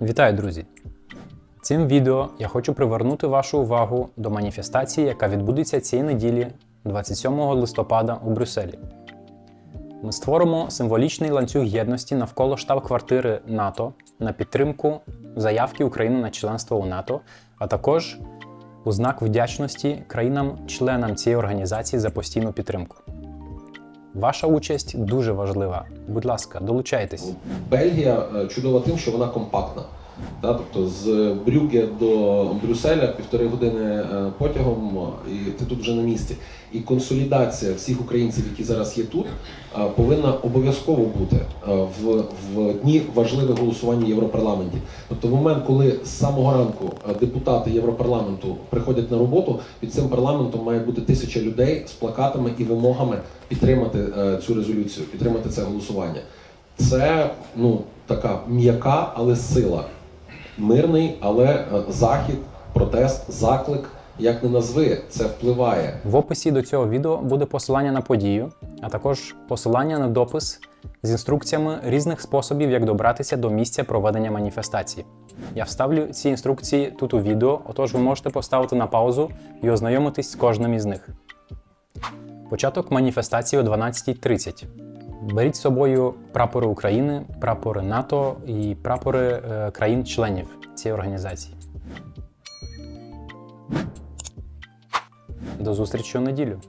Вітаю, друзі! Цим відео я хочу привернути вашу увагу до маніфестації, яка відбудеться цієї неділі, 27 листопада у Брюсселі. Ми створимо символічний ланцюг єдності навколо штаб-квартири НАТО на підтримку заявки України на членство у НАТО, а також у знак вдячності країнам-членам цієї організації за постійну підтримку. Ваша участь дуже важлива. Будь ласка, долучайтесь. Бельгія е, чудова тим, що вона компактна. Да, тобто з Брюгге до Брюсселя півтори години е, потягом, е, і ти тут вже на місці. І консолідація всіх українців, які зараз є тут, е, повинна обов'язково бути в, в дні важливих голосувань в Європарламенті. Тобто, в момент, коли з самого ранку депутати Європарламенту приходять на роботу, під цим парламентом має бути тисяча людей з плакатами і вимогами підтримати цю резолюцію, підтримати це голосування. Це ну така м'яка, але сила. Мирний, але е, захід, протест, заклик. Як не назви, це впливає. В описі до цього відео буде посилання на подію, а також посилання на допис з інструкціями різних способів, як добратися до місця проведення маніфестації. Я вставлю ці інструкції тут у відео, отож ви можете поставити на паузу і ознайомитись з кожним із них. Початок маніфестації о 12.30. Беріть з собою прапори України, прапори НАТО і прапори е, країн-членів цієї організації. До зустрічі у неділю.